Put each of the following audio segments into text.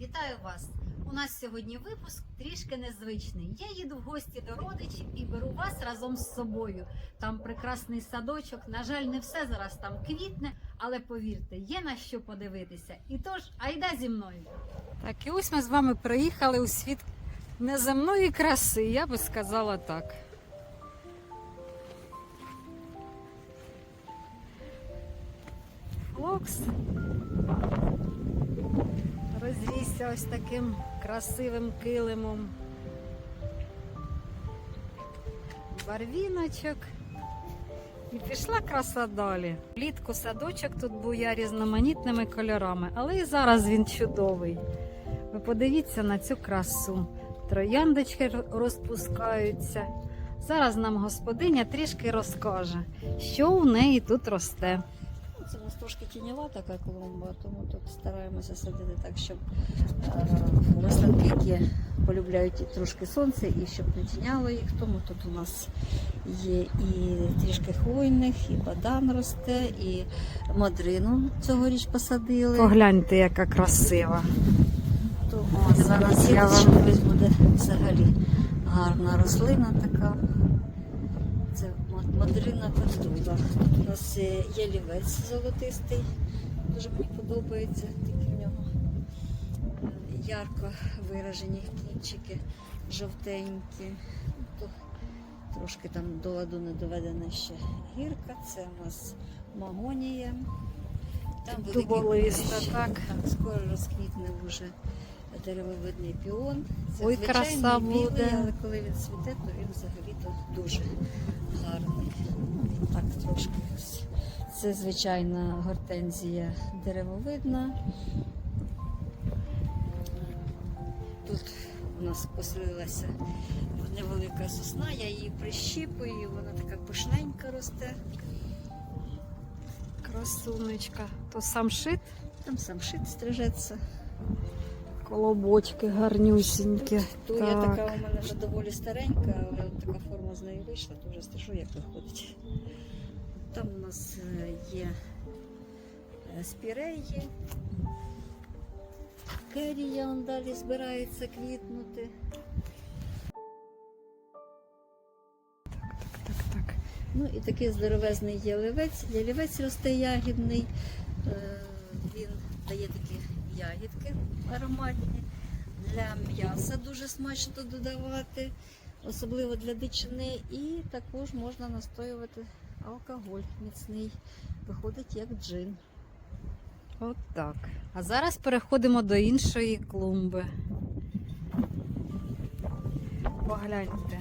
Вітаю вас! У нас сьогодні випуск трішки незвичний. Я їду в гості до родичів і беру вас разом з собою. Там прекрасний садочок. На жаль, не все зараз там квітне, але повірте, є на що подивитися. І тож, айда зі мною. Так, і ось ми з вами приїхали у світ неземної краси, я би сказала так. Флокс розрісся ось таким красивим килимом. Барвіночок. І пішла краса далі. Влітку садочок тут буя різноманітними кольорами, але і зараз він чудовий. Ви подивіться на цю красу. Трояндочки розпускаються. Зараз нам господиня трішки розкаже, що у неї тут росте. Це у нас трошки тіньова така клумба, тому тут стараємося садити так, щоб е, рослинки, які полюбляють трошки сонце і щоб не тіняло їх. Тому тут у нас є і трішки хвойних, і бадан росте, і мадрину цьогоріч посадили. Погляньте, яка красива. То О, зараз буде взагалі гарна рослина така. Це ма- мадрина. Тут у нас е, є лівець золотистий, дуже мені подобається. Такі в нього ярко виражені кінчики, жовтенькі. То трошки там до ладу не доведена ще гірка. Це у нас магонія. Там великий. Так, скоро розквітне вже деревовидний піон. Це Ой, краса білий, буде. але коли він цвіте, то він взагалі то дуже гарний. Так, трошки. Це звичайна гортензія деревовидна. Тут у нас поселилася невелика сосна, я її прищіпую, вона така пишненька росте. Красунечка. То самшит, Там сам шит стрижеться. Колобочки гарнюсінькі. То я така у мене вже доволі старенька, але от така форма з нею вийшла, то вже стежу, як виходить. Там у нас е, є е, спіреї, керія он далі збирається квітнути. Так, так. Ну і такий здоровезний ялівець. Ялівець росте ягідний. Е, Він дає такі ягідки ароматні. Для м'яса дуже смачно додавати, особливо для дичини. І також можна настоювати алкоголь міцний. Виходить як джин. От так. А зараз переходимо до іншої клумби. Погляньте.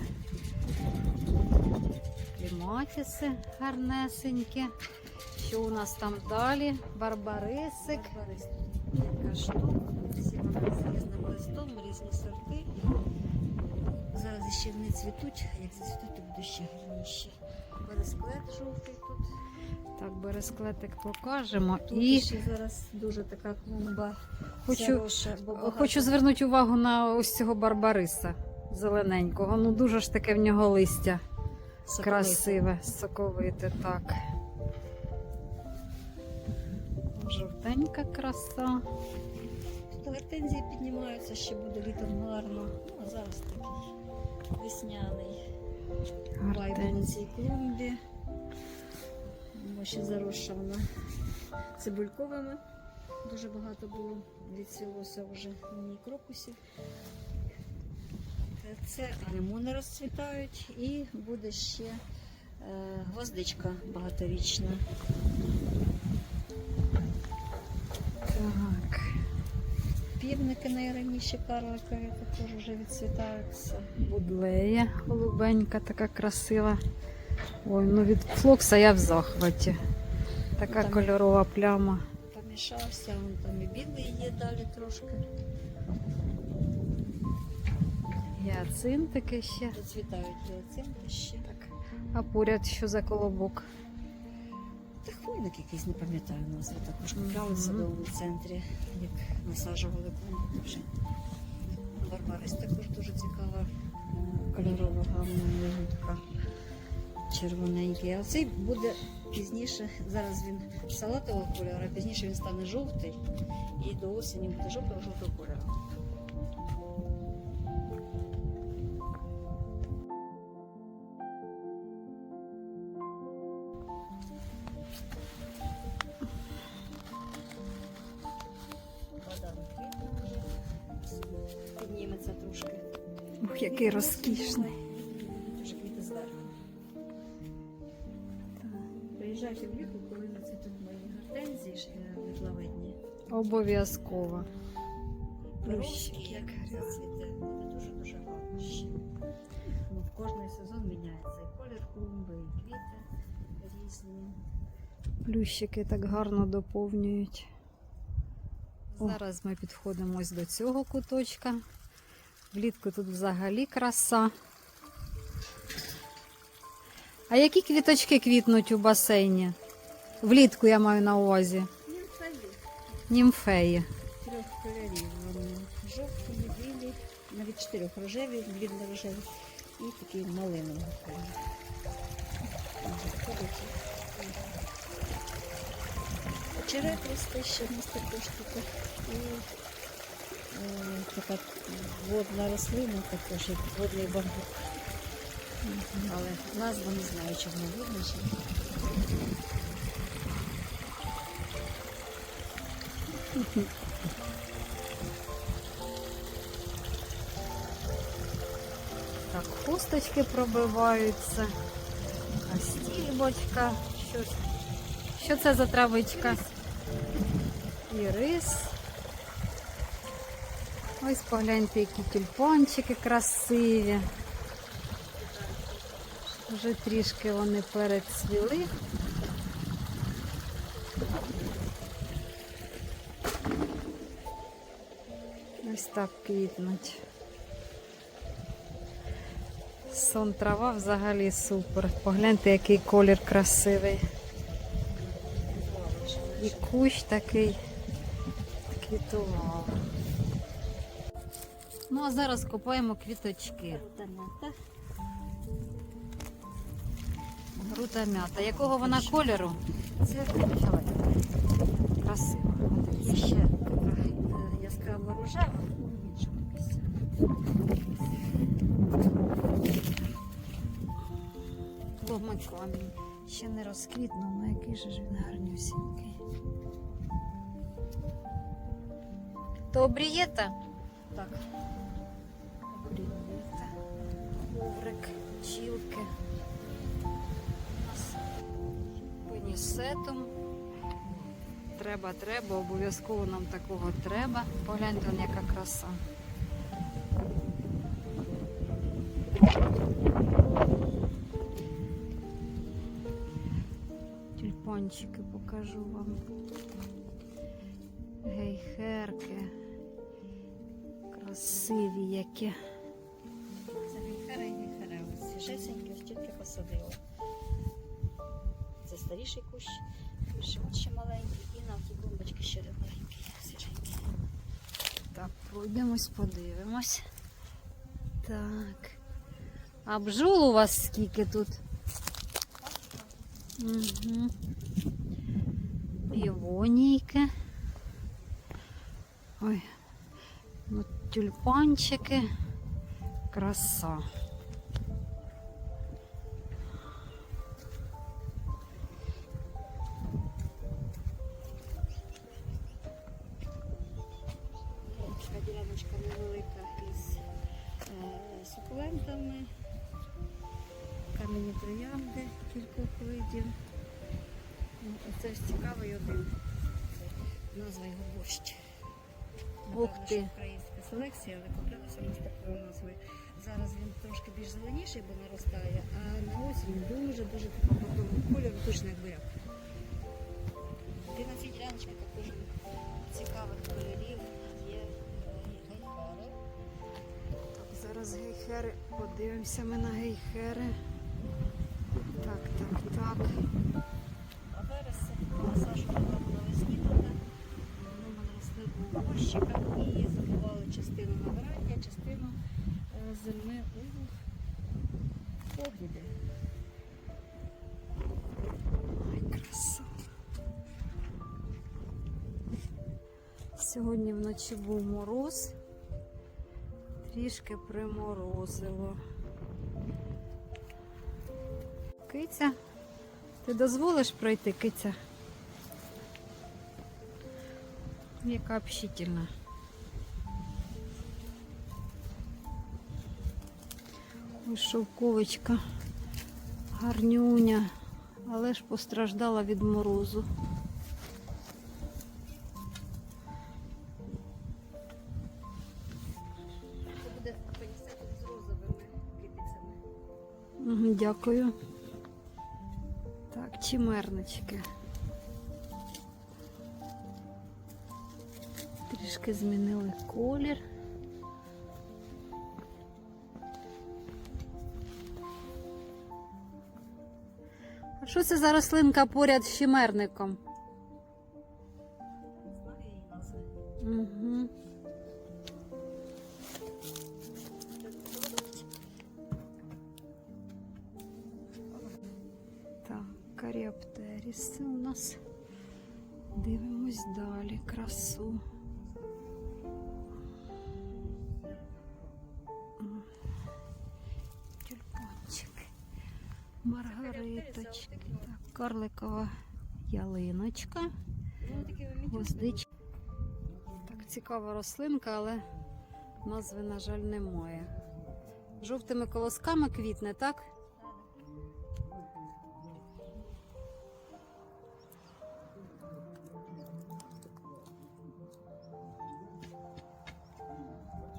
Кліматіси гарнесенькі. Що у нас там далі? Барбарисик. Барбарис. Кілька штук. Всі вони з різним листом, різні сорти. Зараз ще не цвітуть, як зацвітуть, то буде ще гарніші. Бересклет жовтий тут. Так, бересклетик покажемо. Тут І ще зараз дуже така клумба. Хочу- хороша, бо багато- хочу звернути увагу на ось цього барбариса зелененького. Ну дуже ж таке в нього листя соковите. красиве, соковите, так. Жовтенька краса. Гортензії піднімаються, ще буде літом гарно. Ну, а зараз такий весняний вайб на цій клумбі. Бо ще заросша вона цибульковими. Дуже багато було, відцвілося вже мені крокусів. Це лимони розцвітають і буде ще е, гвоздичка багаторічна. Так. Півники найраніші карликові також вже відцвітаються. Будлея голубенька, така красива. Ой, ну від флокса я в захваті. Така Там- кольорова пляма. Помішався, вон там і білий є далі трошки. Гіацинтики ще. Зацвітають гіацинти ще. Так. А поряд що за колобок? Та хвойник якийсь не пам'ятаю назву, також купляли в садовому центрі, як насаджували вже. Барбарис також дуже цікава, кольорова гарна ягідка. Червоненький. А цей буде пізніше, зараз він салатового кольору, а пізніше він стане жовтий і до осені буде жовтого жовтого кольору. Підніметься трошки. Ух, який розкішний. Дуже квіти зверху. Приїжджайте влітку, коли на це тут мої гортензії, е, ще. Обов'язково. Плющик, як цвіте, дуже-дуже гарно ще. Кожний сезон міняється і колір клумби, і квіти різні. Плющики так гарно доповнюють. Зараз ми підходимо ось до цього куточка. Влітку тут взагалі краса. А які квіточки квітнуть у басейні? Влітку я маю на увазі. Німфеї. Німфеї. Трьох кольорів. Вони жовті, білі, навіть чотирьох рожеві, блідно-рожеві і такий малиновий росте ще в нас також тут. І така водна рослина, також водний бамбук. Але назву не знаю, чи вона видно, чи ні. Так, хусточки пробиваються. А стільбочка. Що, ж- що це за травичка? Ірис. Ось погляньте, які тюльпанчики красиві. Вже трішки вони перецвіли. Ось так квітнуть. Сон трава взагалі супер. Погляньте, який колір красивий. І кущ такий квітував. Ну, а зараз купаємо квіточки. Грута м'ята. Якого вона кольору? Це. Красиво. Ще е, яскраво рожева, іншому камінь. Ще не розквітнув, ну який же ж він гарнюсінький. То обрієта? Так, Обрієта. Коврик, чілки. Пенісетум. Треба, треба, обов'язково нам такого треба. Погляньте, он яка краса. Тюльпанчики покажу вам. Гейхерки. Красиві які. це гейхера і гейхера. Ось тільки посадила. Це старіший кущ, ще маленький, і на ті клумбочки ще свіженький. Так, пройдемось, подивимось. Так. А бджол у вас скільки тут? Угу. Півонійки. Ой. Ну, тюльпанчики. Краса. Діляночка невелика із е, сукулентами, кам'яні троянди кількох видів. Ну, Оце ось цікавий один. Назва його борщ. Ух ти. Українська селекція, але купилася у нас такою назвою. Зараз він трошки більш зеленіший, бо наростає, а на осінь дуже-дуже такого бордового кольору, точно як буряк. І на цій діляночці також цікавих кольорів є гейхери. Так, зараз гейхери. Подивимося ми на гейхери. Так, так, так. Сьогодні вночі був мороз. Трішки приморозило. Киця, ти дозволиш пройти, киця? Яка общительна. Ось шовковичка, гарнюня, але ж постраждала від морозу. Дякую. Так, чимернички. Трішки змінили колір. А що це за рослинка поряд з чимерником? Угу. Маргариточки. Так, карликова ялиночка. Гвоздичка. Так, цікава рослинка, але назви, на жаль, немає. Жовтими колосками квітне, так?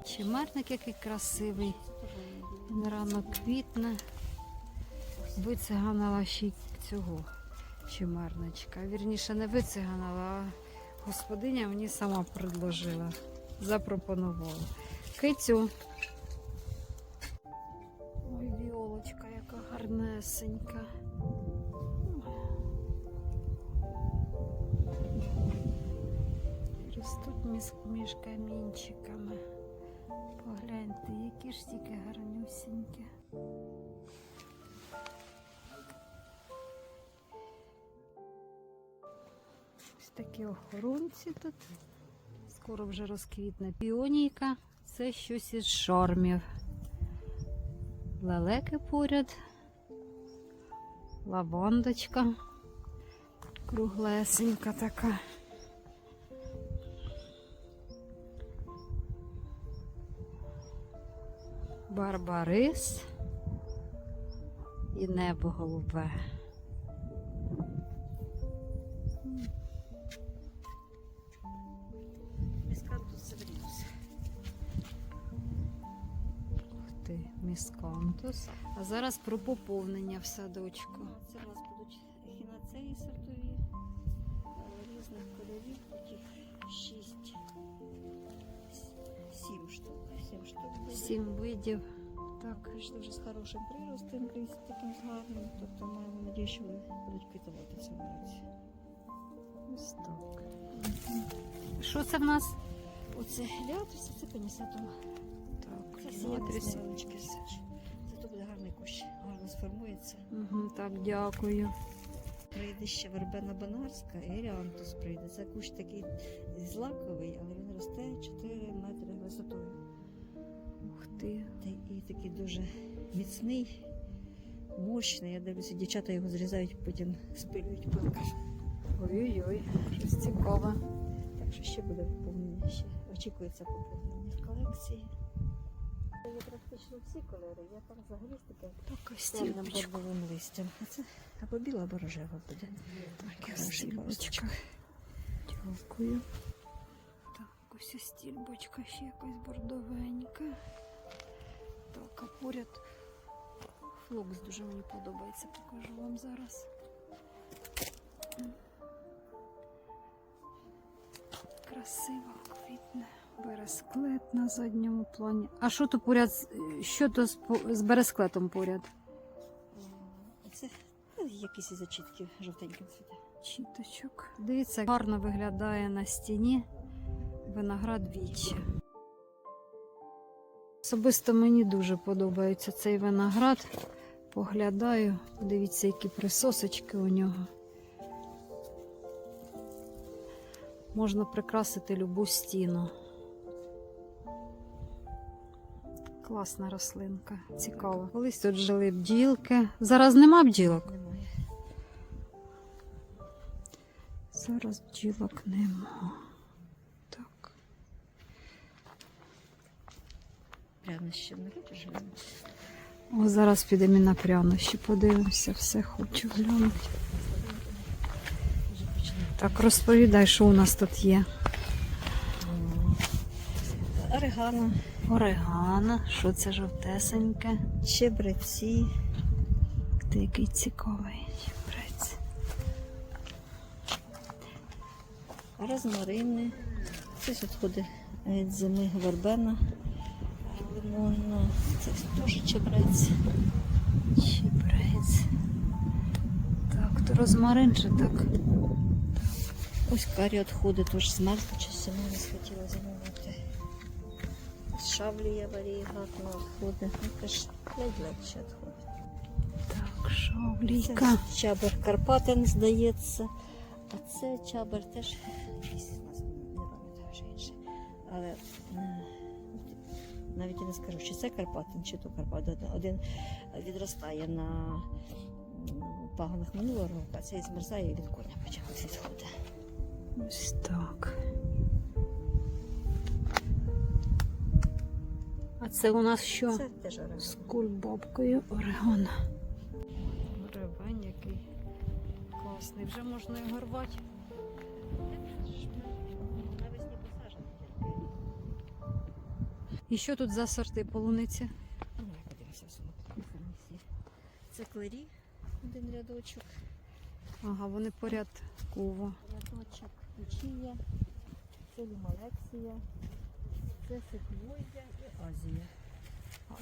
Чимерник який красивий. Він рано квітне. Вициганила ще й цього чимерничка. Вірніше, не вициганила, а господиня мені сама предложила, запропонувала. Кицю. Ой, віолочка, яка гарнесенька. Ростуть між, між камінчиками. Погляньте, які ж тільки гарнюсінькі. Такі охоронці тут. Скоро вже розквітне піонійка. Це щось із шармів. Лелеки поряд. Лавандочка. Круглесенька така. Барбарис і небо голубе. Ух. А зараз про поповнення в садочку. Це у нас будуть хінацеї сортові е, різних кольорів, таких шість, сім штук. Сім штук. Сім видів. Так, Прийшли вже з хорошим приростом, таким гарним. Тобто маємо надію, що вони будуть квітувати в цьому році. ось так. Що це в нас? Оце ліатриси, це пенісетом. Це то буде гарний кущ, гарно сформується. Угу, так, дякую. Прийде ще вербена банарська і еріантус прийде. Це кущ такий злаковий, але він росте 4 метри висотою. Ух ти. Та і такий дуже міцний, мощний. Я дивлюся, дівчата його зрізають, потім спилюють пилками. Ой-ой-ой, щось цікаве. Так що ще буде поповнення. Очікується поповнення в колекції. Є практично всі кольори. Я там взагалі з таке Так, ось темним бордовим листям. А це або біла, або рожева буде. Так, Хороший стільбочка. Дякую. Так, ось ось стільбочка ще якась бордовенька. Так, а поряд флокс дуже мені подобається, покажу вам зараз. Красиво квітне. Бересклет на задньому плані. А що то поряд? Що то з, з бересклетом поряд? Це ну, якісь із зачітків жовтеньким цвіте. Чіточок. Дивіться, гарно виглядає на стіні виноград вічі. Особисто мені дуже подобається цей виноград. Поглядаю, подивіться, які присосочки у нього. Можна прикрасити любу стіну. Класна рослинка, цікаво. Колись тут жили бджілки. Зараз нема бджілок. Немає. Зараз бджілок нема. Так. Прямо ще не хочеш? О, зараз підемо і на прянощі, подивимося, все хочу глянути. Так, розповідай, що у нас тут є. Орегано, Орегано, що це жовтесеньке? чебреці, Ти який цікавий чебрець. розмарини. Це відходи від зими вербена, лимонна. Це теж чебрець. Чебрець. Так, то розмарин чи так? Ось карі відходи, теж смерть, чи сама не схотіла замовити. Шаблі варігатно відходи. Ну, теж ледь-ледь ще відходи. Так, шовлійка. Це чабер Карпатин, здається. А це чабер теж якийсь у нас не пам'ятаю вже інший. Але е, навіть я не скажу, чи це Карпатин, чи то Карпатин. Один відростає на пагонах минулого року, а цей змерзає і від коня почалися відходи. Ось так. Це у нас що? Це теж орегано. З кульбабкою Орегона. Ревень який класний. Вже можна його рвати. І що тут за сорти полуниці? Ну. Це клері, один рядочок. Ага, вони порядково. Рядочок Лучія, це Лімалексія, це Секвоя і Азія.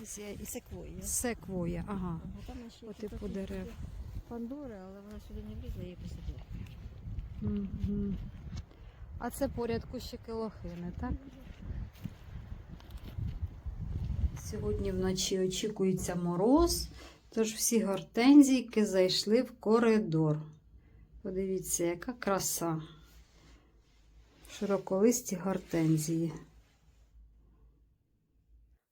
Азія І Секвоя. Секвоя. Ага. Ага, там ще По типу дерев. Пандори, але вона сюди не влізла, її посадила. Угу. А це поряд кущики лохини, так? Сьогодні вночі очікується мороз, тож всі гортензійки зайшли в коридор. Подивіться, яка краса. Широколисті гортензії.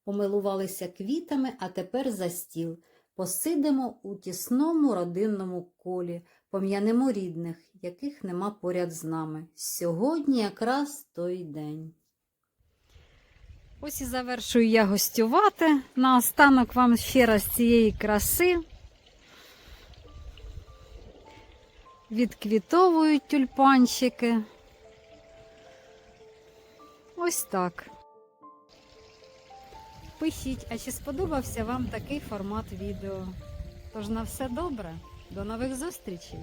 Помилувалися квітами, а тепер за стіл. Посидимо у тісному родинному колі, пом'янемо рідних, яких нема поряд з нами. Сьогодні якраз той день. Ось і завершую я гостювати. Наостанок вам ще раз цієї краси. Відквітовують тюльпанчики. Ось так. Пишіть, а чи сподобався вам такий формат відео? Тож на все добре, до нових зустрічей!